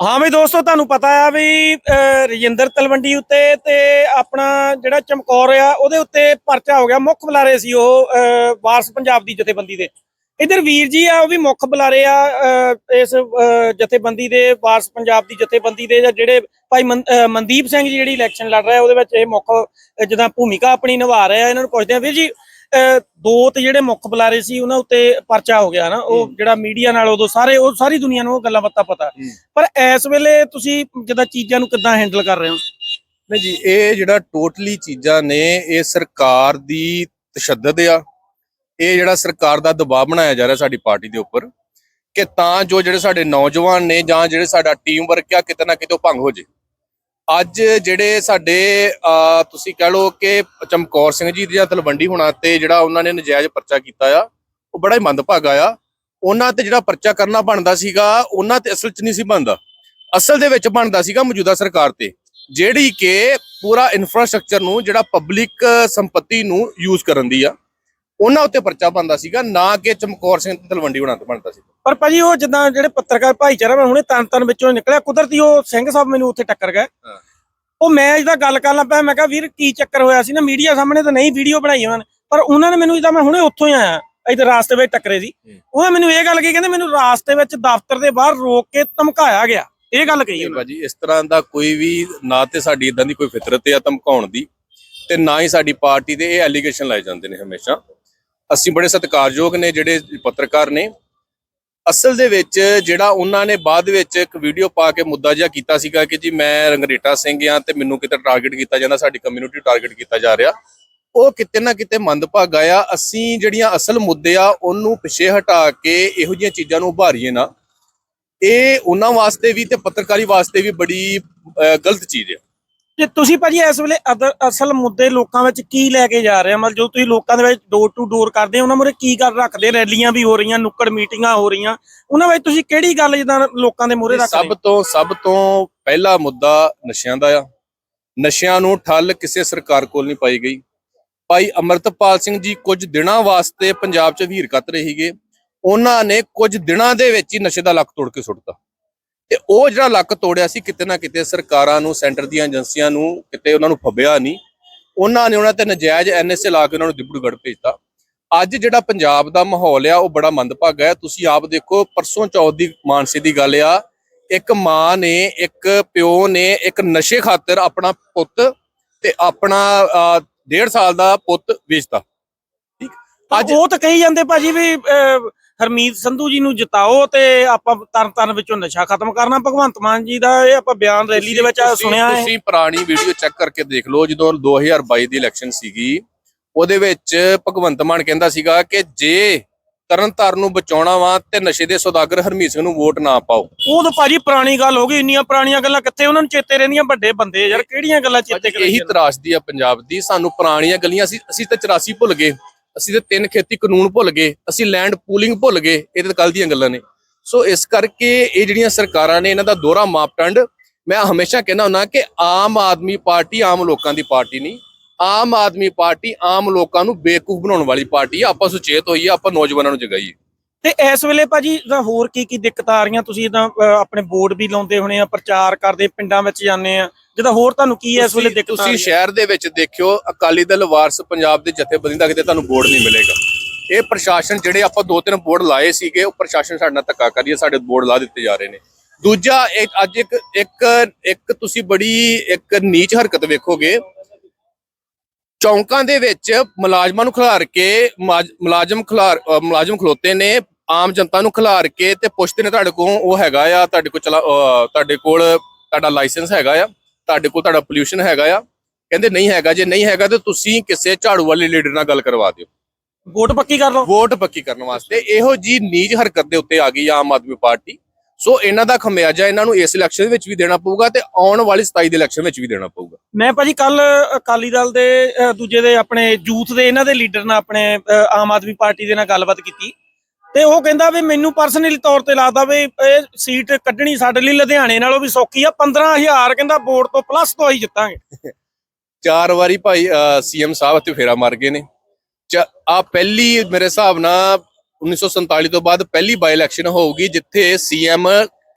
ਹਾਂ ਵੀ ਦੋਸਤੋ ਤੁਹਾਨੂੰ ਪਤਾ ਆ ਵੀ ਰਜਿੰਦਰ ਤਲਵੰਡੀ ਉੱਤੇ ਤੇ ਆਪਣਾ ਜਿਹੜਾ ਚਮਕੌਰ ਆ ਉਹਦੇ ਉੱਤੇ ਪਰਚਾ ਹੋ ਗਿਆ। ਮੁੱਖ ਬੁਲਾਰੇ ਸੀ ਉਹ ਵਾਰਸ ਪੰਜਾਬ ਦੀ ਜਥੇਬੰਦੀ ਦੇ। ਇਧਰ ਵੀਰ ਜੀ ਆ ਉਹ ਵੀ ਮੁੱਖ ਬੁਲਾਰੇ ਆ ਇਸ ਜਥੇਬੰਦੀ ਦੇ ਵਾਰਸ ਪੰਜਾਬ ਦੀ ਜਥੇਬੰਦੀ ਦੇ ਜਾਂ ਜਿਹੜੇ ਭਾਈ ਮਨ- ਮਨਦੀਪ ਸਿੰਘ ਜੀ ਜਿਹੜੀ ਇਲੈਕਸ਼ਨ ਲੜ ਰਿਹਾ ਉਹਦੇ ਵਿੱਚ ਇਹ ਮੁੱਖ ਅਹ, ਜਿੱਦਾਂ ਭੂਮਿਕਾ ਆਪਣੀ ਨਿਭਾ ਰਿਹਾ ਇਹਨਾਂ ਨੂੰ ਪੁੱਛਦੇ ਆ। ਵੀਰ ਜੀ ਦੋ ਤੇ ਜਿਹੜੇ ਮੁੱਖ ਬੁਲਾਰੇ ਸੀ ਉਹਨਾਂ ਉੱਤੇ ਪਰਚਾ ਹੋ ਗਿਆ ਨਾ। ਉਹ। ਜਿਹੜਾ ਮੀਡੀਆ ਨਾਲ ਉਦੋਂ ਸਾਰੇ ਉਹ ਸਾਰੀ ਦੁਨੀਆ ਨੂੰ ਉਹ ਗੱਲਾਂ ਬਾਤਾਂ ਪਤਾ। ਪਰ ਇਸ ਵੇਲੇ ਤੁਸੀਂ ਜਿੱਦਾਂ ਚੀਜ਼ਾਂ ਨੂੰ ਕਿੱਦਾਂ ਹੈਂਡਲ ਕਰ ਰਹੇ ਹੋ? ਨਹੀਂ ਜੀ ਇਹ ਜਿਹੜਾ ਟੋਟਲੀ ਚੀਜ਼ਾਂ ਨੇ ਇਹ ਸਰਕਾਰ ਦੀ ਤਸ਼ੱਦਦ ਆ। ਇਹ ਜਿਹੜਾ ਸਰਕਾਰ ਦਾ ਦਬਾਅ ਬਣਾਇਆ ਜਾ ਰਿਹਾ ਸਾਡੀ ਪਾਰਟੀ ਦੇ ਉੱਪਰ ਕਿ ਤਾਂ ਜੋ ਜਿਹੜੇ ਸਾਡੇ ਨੌਜਵਾਨ ਨੇ ਜਾਂ ਜਿਹੜੇ ਸਾਡਾ ਟੀਮ ਵਰਕ ਆ ਕਿਤੇ ਨਾ ਕਿਤੇ ਉਹ ਭੰਗ ਹੋ ਜੇ। ਅੱਜ ਜਿਹੜੇ ਸਾਡੇ ਤੁਸੀਂ ਕਹਿ ਲਓ ਕਿ ਚਮਕੌਰ ਸਿੰਘ ਜੀ ਜਾਂ ਤਲਵੰਡੀ ਹੋਣਾ ਤੇ ਜਿਹੜਾ ਉਹਨਾਂ ਨੇ ਨਜਾਇਜ਼ ਪਰਚਾ ਕੀਤਾ ਆ ਉਹ ਬੜਾ ਹੀ ਮੰਦਭਾਗਾ ਆ। ਉਹਨਾਂ ਤੇ ਜਿਹੜਾ ਪਰਚਾ ਕਰਨਾ ਬਣਦਾ ਸੀਗਾ ਉਹਨਾਂ ਤੇ ਅਸਲ 'ਚ ਨਹੀਂ ਸੀ ਬਣਦਾ। ਅਸਲ ਦੇ ਵਿੱਚ ਬਣਦਾ ਸੀਗਾ ਮੌਜੂਦਾ ਸਰਕਾਰ ਤੇ ਜਿਹੜੀ ਕਿ ਪੂਰਾ ਇਨਫਰਾਸਟ੍ਰਕਚਰ ਨੂੰ ਜਿਹੜਾ ਪਬਲਿਕ ਸੰਪਤੀ ਨੂੰ ਯੂਜ਼ ਕਰਨ ਦੀ ਆ। ਉਹਨਾਂ ਉੱਤੇ ਪਰਚਾ ਬਣਦਾ ਸੀਗਾ ਨਾ ਕਿ ਚਮਕੌਰ ਸਿੰਘ ਤੇ ਤਲਵੰਡੀ ਹੋਣਾ ਤੇ ਬਣਦਾ ਸੀ। ਪਰ ਭਾਜੀ ਉਹ ਜਿੱਦਾਂ ਜਿਹੜੇ ਪੱਤਰਕਾਰ ਭਾਈਚਾਰਾ ਮੈਂ ਹੁਣੇ ਤਨ ਤਨ ਵਿੱਚੋਂ ਨਿਕਲਿਆ ਕੁਦਰਤੀ ਉਹ ਸਿੰਘ ਸਾਹਿਬ ਮੈਨੂੰ ਉੱਥੇ ਟੱਕਰ ਗਏ। ਉਹ ਮੈਂ ਜਿਹਦਾ ਗੱਲ ਕਰਨ ਲੱਗਾ ਮੈਂ ਕਿਹਾ ਵੀਰ ਕੀ ਚੱਕਰ ਹੋਇਆ ਸੀ ਨਾ ਮੀਡੀਆ ਸਾਹਮਣੇ ਤਾਂ ਨਹੀਂ ਵੀਡੀਓ ਬਣਾਈ ਉਹਨਾਂ ਨੇ ਪਰ ਉਹਨਾਂ ਨੇ ਮੈਨੂੰ ਜਿੱਦਾਂ ਮੈਂ ਹੁਣੇ ਉੱਥੋਂ ਹੀ ਆਇਆ ਇਧਰ ਰਾਸਤੇ ਵਿੱਚ ਟੱਕਰੇ ਸੀ। ਉਹਨਾਂ ਮੈਨੂੰ ਇਹ ਗੱਲ ਕਹੀ ਕਹਿੰਦੇ ਮੈਨੂੰ ਰਾਸਤੇ ਵਿੱਚ ਦਫ਼ਤਰ ਦੇ ਬਾਹਰ ਰੋਕ ਕੇ ਧਮਕਾਇਆ ਗਿਆ ਇਹ ਗੱਲ ਕਹੀ ਉਹਨਾਂ। ਭਾਜੀ ਇਸ ਤਰ੍ਹਾਂ ਦਾ ਕੋਈ ਵੀ ਨਾ ਤੇ ਸਾਡੀ ਇਦਾਂ ਦੀ ਕੋਈ ਫਿਤਰਤ ਹੈ ਧਮਕਾਉਣ ਦੀ ਤੇ ਨਾ ਹੀ ਸਾਡੀ ਪਾਰਟੀ ਦੇ ਇਹ ਐਲੀਗੇਸ਼ਨ ਲਾਏ ਜਾਂਦੇ ਨੇ ਹਮੇਸ਼ਾ ਅਸੀਂ ਬੜੇ ਸਤਿਕਾਰਯੋਗ ਨੇ ਜਿਹੜੇ ਪੱਤਰਕਾਰ ਨੇ ਅਸਲ ਦੇ ਵਿੱਚ ਜਿਹੜਾ ਉਹਨਾਂ ਨੇ ਬਾਅਦ ਵਿੱਚ ਇੱਕ ਵੀਡੀਓ ਪਾ ਕੇ ਮੁੱਦਾ ਜਿਹਾ ਕੀਤਾ ਸੀਗਾ ਕਿ ਜੀ ਮੈਂ ਰੰਗਰੇਟਾ ਸਿੰਘ ਆ ਤੇ ਮੈਨੂੰ ਕਿਤੇ ਟਾਰਗੇਟ ਕੀਤਾ ਜਾਂਦਾ, ਸਾਡੀ ਕਮਿਊਨਿਟੀ ਟਾਰਗੇਟ ਕੀਤਾ ਜਾ ਰਿਹਾ। ਉਹ ਕਿਤੇ ਨਾ ਕਿਤੇ ਮੰਦਭਾਗਾ ਆ। ਅਸੀਂ ਜਿਹੜੀਆਂ ਅਸਲ ਮੁੱਦੇ ਆ, ਉਹਨੂੰ ਪਿੱਛੇ ਹਟਾ ਕੇ ਇਹੋ ਜਿਹੀਆਂ ਚੀਜ਼ਾਂ ਨੂੰ ਉਭਾਰੀਏ ਨਾ। ਇਹ ਉਹਨਾਂ ਵਾਸਤੇ ਵੀ ਤੇ ਪੱਤਰਕਾਰੀ ਵਾਸਤੇ ਵੀ ਬੜੀ ਗਲਤ ਚੀਜ਼ ਹੈ ਤੇ ਤੁਸੀਂ ਭਾਜੀ ਇਸ ਵੇਲੇ ਅਦਰ- ਅਸਲ ਮੁੱਦੇ ਲੋਕਾਂ ਵਿੱਚ ਕੀ ਲੈ ਕੇ ਜਾ ਰਹੇ ਹੋ? ਮਤਲਬ ਜੋ ਤੁਸੀਂ ਲੋਕਾਂ ਦੇ ਵਿੱਚ ਡੋਰ ਟੂ ਡੋਰ ਕਰਦੇ ਹੋ ਉਹਨਾਂ ਮੁਰੇ ਕੀ ਗੱਲ ਰੱਖਦੇ ਰੈਲੀਆਂ ਵੀ ਹੋ ਰਹੀਆਂ ਨੁੱਕੜ ਮੀਟਿੰਗਾਂ ਹੋ ਰਹੀਆਂ। ਉਹਨਾਂ ਵਿੱਚ ਤੁਸੀਂ ਕਿਹੜੀ ਗੱਲ ਜਿੱਦਾਂ ਲੋਕਾਂ ਦੇ ਮੂਹਰੇ ਰੱਖਦੇ ਸਭ ਤੋਂ ਸਭ ਤੋਂ ਪਹਿਲਾ ਮੁੱਦਾ ਨਸ਼ਿਆਂ ਦਾ ਆ। ਨਸ਼ਿਆਂ ਨੂੰ ਠੱਲ ਕਿਸੇ ਸਰਕਾਰ ਕੋਲ ਨਹੀਂ ਪਾਈ ਗਈ। ਭਾਈ ਅਮਰਤਪਾਲ ਸਿੰਘ ਜੀ ਕੁਝ ਦਿਨਾਂ ਵਾਸਤੇ ਪੰਜਾਬ 'ਚ ਵੀਰ ਕੱਤ ਰਹੇ ਸੀਗੇ। ਉਹਨਾਂ ਨੇ ਕੁਝ ਦਿਨਾਂ ਦੇ ਵਿੱਚ ਹੀ ਨਸ਼ੇ ਦਾ ਲੱਕ ਤੋੜ ਕੇ ਸੁੱਟਤਾ। ਤੇ ਉਹ ਜਿਹੜਾ ਲੱਕ ਤੋੜਿਆ ਸੀ ਕਿਤੇ ਨਾ ਕਿਤੇ ਸਰਕਾਰਾਂ ਨੂੰ ਸੈਂਟਰ ਦੀਆਂ ਏਜੰਸੀਆਂ ਨੂੰ ਕਿਤੇ ਉਹਨਾਂ ਨੂੰ ਫੱਬਿਆ ਨਹੀਂ। ਉਹਨਾਂ ਨੇ ਉਹਨਾਂ ਤੇ ਨਜਾਇਜ਼ ਐਨਐਸਏ ਲਾ ਕੇ ਉਹਨਾਂ ਨੂੰ ਦਿਬੜਗੜ ਭੇਜਤਾ। ਅੱਜ ਜਿਹੜਾ ਪੰਜਾਬ ਦਾ ਮਾਹੌਲ ਆ ਉਹ ਬੜਾ ਮੰਦਭਾਗਾ ਹੈ। ਤੁਸੀਂ ਆਪ ਦੇਖੋ ਪਰਸੋਂ ਚੌਥ ਦੀ ਮਾਨਸੇ ਦੀ ਗੱਲ ਆ ਇੱਕ ਮਾਂ ਨੇ ਇੱਕ ਪਿਓ ਨੇ ਇੱਕ ਨਸ਼ੇ ਖਾਤਰ ਆਪਣਾ ਪੁੱਤ ਤੇ ਆਪਣਾ ਡੇਢ ਸਾਲ ਦਾ ਪੁੱਤ ਵੇਚਤਾ। ਠੀਕ? ਅੱਜ ਉਹ ਤਾਂ ਕਹੀ ਜਾਂਦੇ ਭਾਜੀ ਵੀ ਹਰਮੀਤ ਸੰਧੂ ਜੀ ਨੂੰ ਜਿਤਾਓ ਤੇ ਆਪਾਂ ਤਰਨ ਤਰਨ ਵਿੱਚੋਂ ਨਸ਼ਾ ਖਤਮ ਕਰਨਾ। ਭਗਵੰਤ ਮਾਨ ਜੀ ਦਾ ਇਹ ਆਪਾਂ ਬਿਆਨ ਰੈਲੀ ਦੇ ਵਿੱਚ ਸੁਣਿਆ ਹੈ। ਤੁਸੀਂ ਪੁਰਾਣੀ ਵੀਡੀਓ ਚੈੱਕ ਕਰਕੇ ਦੇਖ ਲਓ ਜਦੋਂ 2022 ਦੀ ਇਲੈਕਸ਼ਨ ਸੀਗੀ ਉਹਦੇ ਵਿੱਚ ਭਗਵੰਤ ਮਾਨ ਕਹਿੰਦਾ ਸੀਗਾ ਕਿ ਜੇ ਤਰਨਤਾਰਨ ਨੂੰ ਬਚਾਉਣਾ ਵਾ ਤੇ ਨਸ਼ੇ ਦੇ ਸੌਦਾਗਰ ਹਰਮੀਤ ਸਿੰਘ ਨੂੰ ਵੋਟ ਨਾ ਪਾਓ। ਉਹ ਤਾਂ ਭਾਜੀ ਪੁਰਾਣੀ ਗੱਲ ਹੋ ਗਈ ਇੰਨੀਆਂ ਪੁਰਾਣੀਆਂ ਗੱਲਾਂ ਕਿੱਥੇ ਉਹਨਾਂ ਨੂੰ ਚੇਤੇ ਰਹਿੰਦੀਆਂ? ਵੱਡੇ ਬੰਦੇ ਯਾਰ ਕਿਹੜੀਆਂ ਗੱਲਾਂ ਚੇਤੇ ਕਰੀ ਇਹੀ ਤਰਾਸਦੀ ਆ ਪੰਜਾਬ ਦੀ ਸਾਨੂੰ ਪੁਰਾਣੀਆਂ ਗਲੀਆਂ ਅਸੀਂ ਅਸੀਂ ਤਾਂ 84 ਭੁੱਲ ਗਏ। ਅਸੀਂ ਤੇ ਤਿੰਨ ਖੇਤੀ ਕਾਨੂੰਨ ਭੁੱਲ ਗਏ, ਅਸੀਂ ਲੈਂਡ ਪੂਲਿੰਗ ਭੁੱਲ ਗਏ, ਇਹ ਤਾਂ ਕੱਲ ਦੀਆਂ ਗੱਲਾਂ ਨੇ। ਸੋ ਇਸ ਕਰਕੇ ਇਹ ਜਿਹੜੀਆਂ ਸਰਕਾਰਾਂ ਨੇ ਇਹਨਾਂ ਦਾ ਦੋਹਰਾ ਮਾਪਟੰਡ, ਮੈਂ ਹਮੇਸ਼ਾ ਕਹਿੰਦਾ ਹੁੰਦਾ ਕਿ ਆਮ ਆਦਮੀ ਪਾਰਟੀ ਆਮ ਲੋਕਾਂ ਦੀ ਪਾਰਟੀ ਨਹੀਂ, ਆਮ ਆਦਮੀ ਪਾਰਟੀ ਆਮ ਲੋਕਾਂ ਨੂੰ ਬੇਵਕੂਫ ਬਣਾਉਣ ਵਾਲੀ ਪਾਰਟੀ ਆ, ਆਪਾਂ ਸੁਚੇਤ ਹੋਈਏ, ਆਪਾਂ ਨੌਜਵਾਨਾਂ ਨੂੰ ਜਗਾਈਏ। ਤੇ ਇਸ ਵੇਲੇ ਭਾਜੀ ਜਿੱਦਾਂ ਹੋਰ ਕੀ ਕੀ ਦਿੱਕਤਾਂ ਆ ਰਹੀਆਂ? ਤੁਸੀਂ ਇਦਾਂ ਆਪਣੇ ਬੋਰਡ ਵੀ ਲਾਉਂਦੇ ਹੋਣੇ ਆ ਪ੍ਰਚਾਰ ਕਰਦੇ ਪਿੰਡਾਂ ਵਿੱਚ ਜਾਂਦੇ ਆ। ਜਿੱਦਾਂ ਹੋਰ ਤੁਹਾਨੂੰ ਕੀ ਇਸ ਵੇਲੇ ਦਿੱਕਤਾਂ ਤੁਸੀਂ? ਸ਼ਹਿਰ ਦੇ ਵਿੱਚ ਦੇਖਿਓ ਅਕਾਲੀ ਦਲ ਵਾਰਸ ਪੰਜਾਬ ਦੇ ਜਥੇਬੰਦੀ ਦਾ ਕਿਤੇ ਤੁਹਾਨੂੰ ਬੋਰਡ ਨਹੀਂ ਮਿਲੇਗਾ। ਇਹ ਪ੍ਰਸ਼ਾਸਨ ਜਿਹੜੇ ਆਪਾਂ ਦੋ ਤਿੰਨ ਬੋਰਡ ਲਾਏ ਸੀਗੇ ਉਹ ਪ੍ਰਸ਼ਾਸਨ ਸਾਡੇ ਨਾਲ ਧੱਕਾ ਕਰੀਏ ਸਾਡੇ ਬੋਰਡ ਲਾ ਦਿੱਤੇ ਜਾ ਰਹੇ ਨੇ। ਦੂਜਾ ਇੱਕ ਅੱਜ ਇੱਕ ਇੱਕ ਇੱਕ ਤੁਸੀਂ ਬੜੀ ਇੱਕ ਨੀਚ ਹਰਕਤ ਵੇਖੋਗੇ ਚੌਂਕਾਂ ਦੇ ਵਿੱਚ ਮੁਲਾਜ਼ਮਾਂ ਨੂੰ ਖਿਲਾਰ ਕੇ ਮੁਲਾਜ਼- ਮੁਲਾਜ਼ਮ ਖਿਲਾਰ ਮੁਲਾਜ਼ਮ ਖਲੋਤੇ ਨੇ ਆਮ ਜਨਤਾ ਨੂੰ ਖਿਲਾਰ ਕੇ ਤੇ ਪੁੱਛਦੇ ਨੇ ਤੁਹਾਡੇ ਕੋਲ ਉਹ ਹੈਗਾ ਆ ਤੁਹਾਡੇ ਕੋਲ ਚਲਾ ਤੁਹਾਡੇ ਕੋਲ ਤੁਹਾਡਾ ਲਾਇਸੈਂਸ ਹੈਗਾ ਆ ਤੁਹਾਡੇ ਕੋਲ ਤੁਹਾਡਾ ਪੋਲਿਊਸ਼ਨ ਹੈਗਾ ਆ। ਕਹਿੰਦੇ ਨਹੀਂ ਹੈਗਾ ਜੇ ਨਹੀਂ ਹੈਗਾ ਤੇ ਤੁਸੀਂ ਕਿਸੇ ਝਾੜੂ ਵਾਲੇ ਲੀਡਰ ਨਾਲ ਗੱਲ ਕਰਵਾ ਦਿਓ। ਵੋਟ ਪੱਕੀ ਕਰ ਲਓ। ਵੋਟ ਪੱਕੀ ਕਰਨ ਵਾਸਤੇ ਇਹੋ ਜੀ ਨੀਜ ਹਰਕਤ ਦੇ ਉੱਤੇ ਆ ਗਈ ਆਮ ਆਦਮੀ ਪਾਰਟੀ। ਸੋ ਇਹਨਾਂ ਦਾ ਖਮਿਆਜਾ ਇਹਨਾਂ ਨੂੰ ਇਸ ਇਲੈਕਸ਼ਨ ਵਿੱਚ ਵੀ ਦੇਣਾ ਪਊਗਾ ਤੇ ਆਉਣ ਵਾਲੀ 27 ਦੇ ਇਲੈਕਸ਼ਨ ਵਿੱਚ ਵੀ ਦੇਣਾ ਪਊਗਾ। ਮੈਂ ਭਾਜੀ ਕੱਲ ਅਕਾਲੀ ਦਲ ਦੇ ਦੂਜੇ ਦੇ ਆਪਣੇ ਯੂਥ ਦੇ ਇਹਨਾਂ ਦੇ ਲੀਡਰ ਨਾਲ ਆਪਣੇ ਆਮ ਆਦਮੀ ਪਾਰਟੀ ਦੇ ਨਾਲ ਗੱਲਬਾਤ ਕੀਤੀ ਤੇ ਉਹ ਕਹਿੰਦਾ ਵੀ ਮੈਨੂੰ ਪਰਸਨਲੀ ਤੌਰ ਤੇ ਲੱਗਦਾ ਵੀ ਇਹ ਸੀਟ ਕੱਢਣੀ ਸਾਡੇ ਲਈ ਲੁਧਿਆਣੇ ਨਾਲੋਂ ਵੀ ਸੌਖੀ ਆ 15000 ਕਹਿੰਦਾ ਵੋਟ ਤੋਂ ਪਲੱਸ ਤੋਂ ਹੀ ਜਿੱਤਾਂਗੇ। ਚਾਰ ਵਾਰੀ ਭਾਈ ਸੀਐਮ ਸਾਹਿਬ ਇੱਥੇ ਫੇਰਾ ਮਾਰ ਗਏ ਨੇ। ਆ ਪਹਿਲੀ ਮੇਰੇ ਹਿਸਾਬ ਨਾਲ 1947 ਤੋਂ ਬਾਅਦ ਪਹਿਲੀ ਬਾਈ ਇਲੈਕਸ਼ਨ ਹੋਊਗੀ ਜਿੱਥੇ ਸੀਐਮ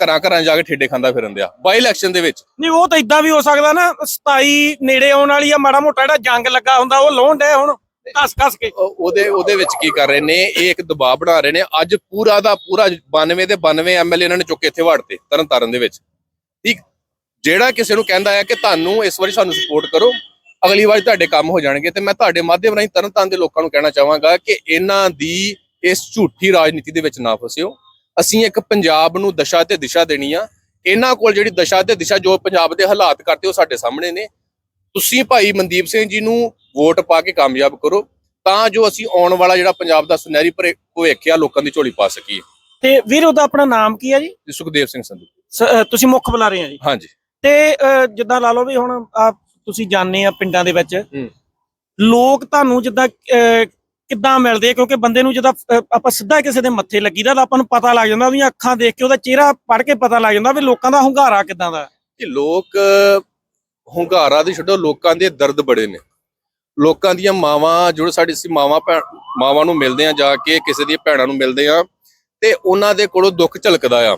ਘਰਾਂ ਘਰਾਂ ਜਾ ਕੇ ਠੇਡੇ ਖਾਂਦਾ ਫਿਰਨ ਦਿਆ। ਬਾਈ ਇਲੈਕਸ਼ਨ ਦੇ ਵਿੱਚ। ਨਹੀਂ ਉਹ ਤਾਂ ਇਦਾਂ ਵੀ ਹੋ ਸਕਦਾ ਨਾ 27 ਨੇੜੇ ਆਉਣ ਵਾਲੀ ਆ ਮਾੜਾ ਮੋਟਾ ਜਿਹੜਾ ਜੰਗ ਲੱਗਾ ਹੁੰਦਾ ਉਹ ਲਾਉਣ ਡਏ ਹੁਣ ਕੱਸ ਕੱਸ ਕੇ। ਉਹ- ਉਹਦੇ ਉਹਦੇ ਵਿੱਚ ਕੀ ਕਰ ਰਹੇ ਨੇ ਇਹ ਇੱਕ ਦਬਾਅ ਬਣਾ ਰਹੇ ਨੇ। ਅੱਜ ਪੂਰਾ ਦਾ ਪੂਰਾ 92 ਦੇ 92 ਐਮਐਲਏ ਇਹਨਾਂ ਨੇ ਚੁੱਕ ਕੇ ਇੱਥੇ ਵਾੜਤੇ ਤਰਨ ਤਾਰਨ ਦੇ ਵਿੱਚ। ਠੀਕ? ਜਿਹੜਾ ਕਿਸੇ ਨੂੰ ਕਹਿੰਦਾ ਹੈ ਕਿ ਤੁਹਾਨੂੰ ਇਸ ਵਾਰੀ ਸਾਨੂੰ ਸਪੋਰਟ ਕਰੋ ਅਗਲੀ ਵਾਰੀ ਤੁਹਾਡੇ ਕੰਮ ਹੋ ਜਾਣਗੇ ਤੇ ਮੈਂ ਤੁਹਾਡੇ ਮਾਧਿਅਮ ਰਾਹੀਂ ਤਰਨ ਤਾਰਨ ਦੇ ਲੋਕਾਂ ਨੂੰ ਕਹਿਣਾ ਚਾਹਾਂਗਾ ਕਿ ਇਹਨਾਂ ਦੀ ਇਸ ਝੂਠੀ ਰਾਜਨੀਤੀ ਦੇ ਵਿੱਚ ਨਾ ਫਸਿਓ। ਅਸੀਂ ਇੱਕ ਪੰਜਾਬ ਨੂੰ ਦਸ਼ਾ ਤੇ ਦਿਸ਼ਾ ਦੇਣੀ ਆ। ਇਹਨਾਂ ਕੋਲ ਜਿਹੜੀ ਦਸ਼ਾ ਤੇ ਦਿਸ਼ਾ ਜੋ ਪੰਜਾਬ ਦੇ ਹਾਲਾਤ ਕਰਦੇ ਉਹ ਸਾਡੇ ਸਾਹਮਣੇ ਨੇ। ਤੁਸੀਂ ਭਾਈ ਮਨਦੀਪ ਸਿੰਘ ਜੀ ਨੂੰ ਵੋਟ ਪਾ ਕੇ ਕਾਮਯਾਬ ਕਰੋ ਤਾਂ ਜੋ ਅਸੀਂ ਆਉਣ ਵਾਲਾ ਜਿਹੜਾ ਪੰਜਾਬ ਦਾ ਸੁਨਹਿਰੀ ਭਰੇ- ਭਵਿੱਖ ਆ ਲੋਕਾਂ ਦੀ ਝੋਲੀ ਪਾ ਸਕੀਏ। ਤੇ ਵੀਰ ਉਹਦਾ ਆਪਣਾ ਨਾਮ ਕੀ ਆ ਜੀ? ਸੁਖਦੇਵ ਸਿੰਘ ਸੰਧੂ। ਤੁਸੀਂ ਮੁੱਖ ਬੁਲਾ ਰਹੇ ਆ ਜੀ। ਹਾਂਜੀ। ਤੇ ਜਿੱਦਾਂ ਲਾ ਲਓ ਵੀ ਹੁਣ ਆ ਤੁਸੀਂ ਜਾਣਦੇ ਆ ਪਿੰਡਾਂ ਦੇ ਵਿੱਚ। ਲੋਕ ਤੁਹਾਨੂੰ ਜਿੱਦਾਂ ਕਿੱਦਾਂ ਮਿਲਦੇ ਆ? ਕਿਉਂਕਿ ਬੰਦੇ ਨੂੰ ਜਿੱਦਾਂ ਆਪਾਂ ਸਿੱਧਾ ਕਿਸੇ ਦੇ ਮੱਥੇ ਲੱਗੀਦਾ ਤਾਂ ਆਪਾਂ ਨੂੰ ਪਤਾ ਲੱਗ ਜਾਂਦਾ ਵੀ ਅੱਖਾਂ ਦੇਖ ਕੇ, ਉਹਦਾ ਚਿਹਰਾ ਪੜ੍ਹ ਕੇ ਪਤਾ ਲੱਗ ਜਾਂਦਾ ਵੀ ਲੋਕਾਂ ਦਾ ਹੁੰਗਾਰਾ ਕਿੱਦਾਂ ਦਾ। ਕਿ ਲੋਕ ਹੁੰਗਾਰਾ ਦੀ ਛੱਡੋ, ਲੋਕਾਂ ਦੇ ਦਰਦ ਬੜੇ ਨੇ। ਲੋਕਾਂ ਦੀਆਂ ਮਾਵਾਂ ਜੋ ਸਾਡੇ ਅਸੀਂ ਮਾਵਾਂ ਮਾਵਾਂ ਨੂੰ ਮਿਲਦੇ ਆ ਜਾ ਕੇ, ਕਿਸੇ ਦੀਆਂ ਭੈਣਾਂ ਨੂੰ ਮਿਲਦੇ ਆ, ਤੇ ਉਹਨਾਂ ਦੇ ਕੋਲੋਂ ਦੁੱਖ ਝਲਕਦਾ ਆ।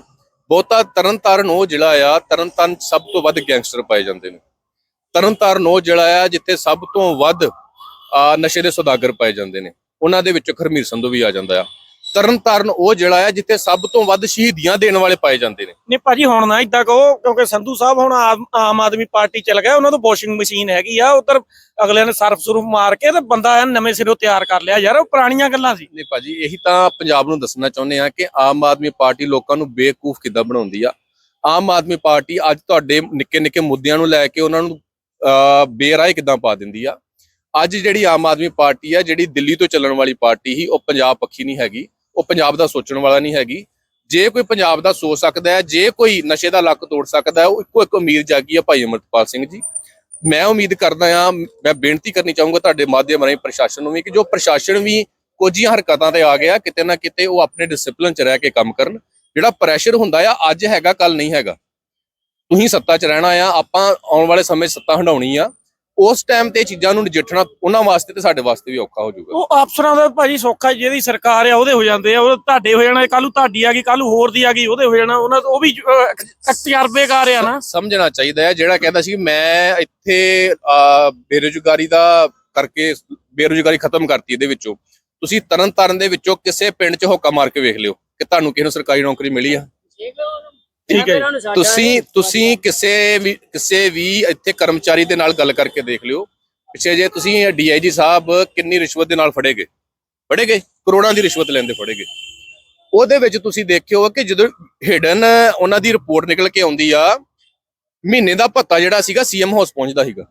ਬਹੁਤਾ ਤਰਨਤਾਰਨ ਉਹ ਜ਼ਿਲ੍ਹਾ ਆ, ਤਰਨਤਾਰਨ ਸਭ ਤੋਂ ਵੱਧ ਗੈਂਗਸਟਰ ਪਾਏ ਜਾਂਦੇ ਨੇ। ਤਰਨਤਾਰਨ ਉਹ ਜ਼ਿਲ੍ਹਾ ਆ ਜਿੱਥੇ ਸਭ ਤੋਂ ਵੱਧ ਨਸ਼ੇ ਦੇ ਸੌਦਾਗਰ ਪਾਏ ਜਾਂਦੇ ਨੇ। ਉਹਨਾਂ ਦੇ ਵਿੱਚੋਂ ਖਰਮੀਰ ਸੰਧੂ ਵੀ ਆ ਜਾਂਦਾ ਆ। ਤਰਨਤਾਰਨ ਉਹ ਜ਼ਿਲ੍ਹਾ ਆ ਜਿੱਥੇ ਸਭ ਤੋਂ ਵੱਧ ਸ਼ਹੀਦੀਆਂ ਦੇਣ ਵਾਲੇ ਪਾਏ ਜਾਂਦੇ ਨੇ। ਨਹੀਂ ਭਾਜੀ ਹੁਣ ਨਾ ਇਦਾਂ ਕਹੋ ਕਿਉਂਕਿ ਸੰਧੂ ਸਾਹਿਬ ਹੁਣ ਆਮ ਆਦਮੀ ਪਾਰਟੀ ਚਲ ਗਿਆ ਉਹਨਾਂ ਤੋਂ ਵਾਸ਼ਿੰਗ ਮਸ਼ੀਨ ਹੈਗੀ ਆ ਉਧਰ ਅਗਲੇ ਨੇ ਸਰਫ ਸੁਰਫ ਮਾਰ ਕੇ ਤੇ ਬੰਦਾ ਐਨ ਨਵੇਂ ਸਿਰੋਂ ਤਿਆਰ ਕਰ ਲਿਆ ਯਾਰ ਉਹ ਪੁਰਾਣੀਆਂ ਗੱਲਾਂ ਸੀ। ਨਹੀਂ ਭਾਜੀ ਇਹੀ ਤਾਂ ਪੰਜਾਬ ਨੂੰ ਦੱਸਣਾ ਚਾਹੁੰਦੇ ਆ ਕਿ ਆਮ ਆਦਮੀ ਪਾਰਟੀ ਲੋਕਾਂ ਨੂੰ ਬੇਵਕੂਫ ਕਿੱਦਾਂ ਬਣਾਉਂਦੀ ਆ। ਆਮ ਆਦਮੀ ਪਾਰਟੀ ਅੱਜ ਤੁਹਾਡੇ ਨਿੱਕੇ ਨਿੱਕੇ ਮੁੱਦਿਆਂ ਨੂੰ ਲੈ ਕੇ ਉਹਨਾਂ ਨੂੰ ਬੇਰਾਏ ਕਿੱਦਾਂ ਪਾ ਦਿੰਦੀ ਆ। ਅੱਜ ਜਿਹੜੀ ਆਮ ਆਦਮੀ ਪਾਰਟੀ ਆ, ਜਿਹੜੀ ਦਿੱਲੀ ਤੋਂ ਚੱਲਣ ਵਾਲੀ ਪਾਰਟੀ ਹੀ ਉਹ ਪੰਜਾਬ ਪੱਖੀ ਨਹੀਂ ਹੈਗੀ, ਉਹ ਪੰਜਾਬ ਦਾ ਸੋਚਣ ਵਾਲਾ ਨਹੀਂ ਹੈਗੀ। ਜੇ ਕੋਈ ਪੰਜਾਬ ਦਾ ਸੋਚ ਸਕਦਾ ਹੈ, ਜੇ ਕੋਈ ਨਸ਼ੇ ਦਾ ਲੱਕ ਤੋੜ ਸਕਦਾ ਹੈ, ਉਹ ਇੱਕੋ ਇੱਕ ਉਮੀਦ ਜਾਗੀ ਹੈ ਭਾਈ ਅਮਰਪਾਲ ਸਿੰਘ ਜੀ। ਮੈਂ ਉਮੀਦ ਕਰਦਾ ਆ ਮੈਂ ਬੇਨਤੀ ਕਰਨੀ ਚਾਹੂੰਗਾ ਤੁਹਾਡੇ ਮਾਧਿਅਮ ਰਾਹੀਂ ਪ੍ਰਸ਼ਾਸਨ ਨੂੰ ਵੀ, ਕਿ ਜੋ ਪ੍ਰਸ਼ਾਸਨ ਵੀ ਕੁਝ ਹਰਕਤਾਂ ਤੇ ਆ ਗਿਆ, ਕਿਤੇ ਨਾ ਕਿਤੇ ਉਹ ਆਪਣੇ ਡਿਸਪਲਿਨ 'ਚ ਰਹਿ ਕੇ ਕੰਮ ਕਰਨ। ਜਿਹੜਾ ਪ੍ਰੈਸ਼ਰ ਹੁੰਦਾ ਆ, ਅੱਜ ਹੈਗਾ ਕੱਲ ਨਹੀਂ ਹੈਗਾ। ਤੁਸੀਂ ਸੱਤਾ 'ਚ ਰਹਿਣਾ ਆ, ਆਪਾਂ ਆਉਣ ਵਾਲੇ ਸਮੇਂ ਸੱਤਾ ਹੰਡਾਉਣੀ ਆ। ਉਸ ਟਾਈਮ ਤੇ ਚੀਜ਼ਾਂ ਨੂੰ ਨਜਿੱਠਣਾ ਉਹਨਾਂ ਵਾਸਤੇ ਤੇ ਸਾਡੇ ਵਾਸਤੇ ਵੀ ਔਖਾ ਹੋ ਜਾਊਗਾ। ਉਹ ਅਫਸਰਾਂ ਦਾ ਭਾਜੀ ਸੌਖਾ ਜਿਹਦੀ ਸਰਕਾਰ ਆ ਉਹਦੇ ਹੋ ਜਾਂਦੇ ਆ ਉਹ ਤੁਹਾਡੇ ਹੋ ਜਾਣਾ ਕੱਲੂ ਤੁਹਾਡੀ ਆ ਗਈ ਕੱਲੂ ਹੋਰ ਦੀ ਆ ਗਈ ਉਹਦੇ ਹੋ ਜਾਣਾ ਉਹਨਾਂ ਉਹ ਵੀ ਤਜਰਬੇਕਾਰ ਆ ਨਾ। ਸਮਝਣਾ ਚਾਹੀਦਾ ਹੈ ਜਿਹੜਾ ਕਹਿੰਦਾ ਸੀ ਕਿ ਮੈਂ ਇੱਥੇ ਬੇਰੁਜ਼ਗਾਰੀ ਦਾ ਕਰਕੇ ਬੇਰੁਜ਼ਗਾਰੀ ਖਤਮ ਕਰਤੀ ਇਹਦੇ ਵਿੱਚੋਂ। ਤੁਸੀਂ ਤਰਨ ਤਾਰਨ ਦੇ ਵਿੱਚੋਂ ਕਿਸੇ ਪਿੰਡ 'ਚ ਹੋਕਾ ਮਾਰ ਕੇ ਵੇਖ ਲਿਓ ਕਿ ਤੁਹਾਨੂੰ ਕਿਸੇ ਨੂੰ ਸਰਕਾਰੀ ਨੌਕਰੀ ਮਿਲੀ ਆ। ਠੀਕ ਹੈ ਜੀ। ਤੁਸੀਂ ਤੁਸੀਂ ਕਿਸੇ ਵੀ ਕਿਸੇ ਵੀ ਇੱਥੇ ਕਰਮਚਾਰੀ ਦੇ ਨਾਲ ਗੱਲ ਕਰਕੇ ਦੇਖ ਲਿਓ। ਪਿੱਛੇ ਜੇ ਤੁਸੀਂ ਡੀਆਈਜੀ ਸਾਹਿਬ ਕਿੰਨੀ ਰਿਸ਼ਵਤ ਦੇ ਨਾਲ ਫੜੇ ਗਏ ਫੜੇ ਗਏ ਕਰੋੜਾਂ ਦੀ ਰਿਸ਼ਵਤ ਲੈਂਦੇ ਫੜੇ ਗਏ ਉਹਦੇ ਵਿੱਚ ਤੁਸੀਂ ਦੇਖਿਓ ਕਿ ਜਦੋਂ ਹਿਡਨ ਉਹਨਾਂ ਦੀ ਰਿਪੋਰਟ ਨਿਕਲ ਕੇ ਆਉਂਦੀ ਆ ਮਹੀਨੇ ਦਾ ਭੱਤਾ ਜਿਹੜਾ ਸੀਗਾ ਸੀਐਮ ਹਾਊਸ ਪਹੁੰਚਦਾ ਸੀਗਾ।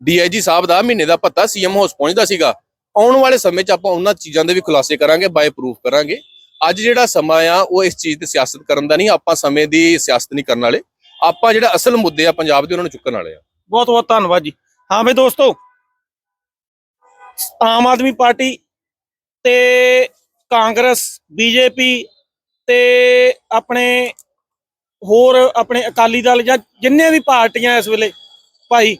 ਡੀਆਈਜੀ ਸਾਹਿਬ ਦਾ ਮਹੀਨੇ ਦਾ ਭੱਤਾ ਸੀਐਮ ਹਾਊਸ ਪਹੁੰਚਦਾ ਸੀਗਾ। ਆਉਣ ਵਾਲੇ ਸਮੇਂ 'ਚ ਆਪਾਂ ਉਹਨਾਂ ਚੀਜ਼ਾਂ ਦੇ ਵੀ ਖੁਲਾਸੇ ਕਰਾਂਗੇ ਬਾਈ ਪ੍ਰੂਫ ਕਰਾਂਗੇ। ਅੱਜ ਜਿਹੜਾ ਸਮਾਂ ਆ, ਉਹ ਇਸ ਚੀਜ਼ ਤੇ ਸਿਆਸਤ ਕਰਨ ਦਾ ਨਹੀਂ, ਆਪਾਂ ਸਮੇਂ ਦੀ ਸਿਆਸਤ ਨਹੀਂ ਕਰਨ ਵਾਲੇ। ਆਪਾਂ ਜਿਹੜਾ ਅਸਲ ਮੁੱਦੇ ਆ, ਪੰਜਾਬ ਦੇ ਉਹਨਾਂ ਨੂੰ ਚੁੱਕਣ ਵਾਲੇ ਆ। ਬਹੁਤ ਬਹੁਤ ਧੰਨਵਾਦ ਜੀ। ਹਾਂ ਬਈ ਦੋਸਤੋ, ਆਮ ਆਦਮੀ ਪਾਰਟੀ ਤੇ ਕਾਂਗਰਸ, ਬੀਜੇਪੀ ਤੇ ਆਪਣੇ ਹੋਰ ਆਪਣੇ ਅਕਾਲੀ ਦਲ ਜਾਂ ਜਿੰਨੇ ਵੀ ਪਾਰਟੀਆਂ ਇਸ ਵੇਲੇ ਭਾਈ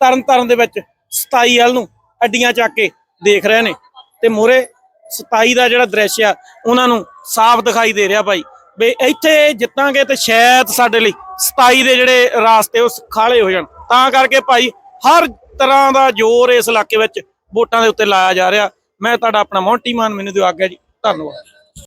ਤਰਨ ਤਾਰਨ ਦੇ ਵਿੱਚ 27 ਵੱਲ ਨੂੰ ਅੱਡੀਆਂ ਚੱਕ ਕੇ ਦੇਖ ਰਹੇ ਨੇ। ਤੇ ਮੂਹਰੇ 27 ਦਾ ਜਿਹੜਾ ਦ੍ਰਿਸ਼ ਆ, ਉਹਨਾਂ ਨੂੰ ਸਾਫ਼ ਦਿਖਾਈ ਦੇ ਰਿਹਾ ਭਾਈ। ਵੀ ਇੱਥੇ ਜਿੱਤਾਂਗੇ ਤੇ ਸ਼ਾਇਦ ਸਾਡੇ ਲਈ 27 ਦੇ ਜਿਹੜੇ ਰਾਸਤੇ ਉਹ ਖਾਲੇ ਹੋ ਜਾਣ। ਤਾਂ ਕਰਕੇ ਭਾਈ ਹਰ ਤਰ੍ਹਾਂ ਦਾ ਜ਼ੋਰ ਇਸ ਇਲਾਕੇ ਵਿੱਚ ਵੋਟਾਂ ਦੇ ਉੱਤੇ ਲਾਇਆ ਜਾ ਰਿਹਾ। ਮੈਂ ਤੁਹਾਡਾ ਆਪਣਾ ਮੌਂਟੀ ਮਾਨ, ਮੈਨੂੰ ਦਿਓ ਆਗਿਆ ਜੀ। ਧੰਨਵਾਦ।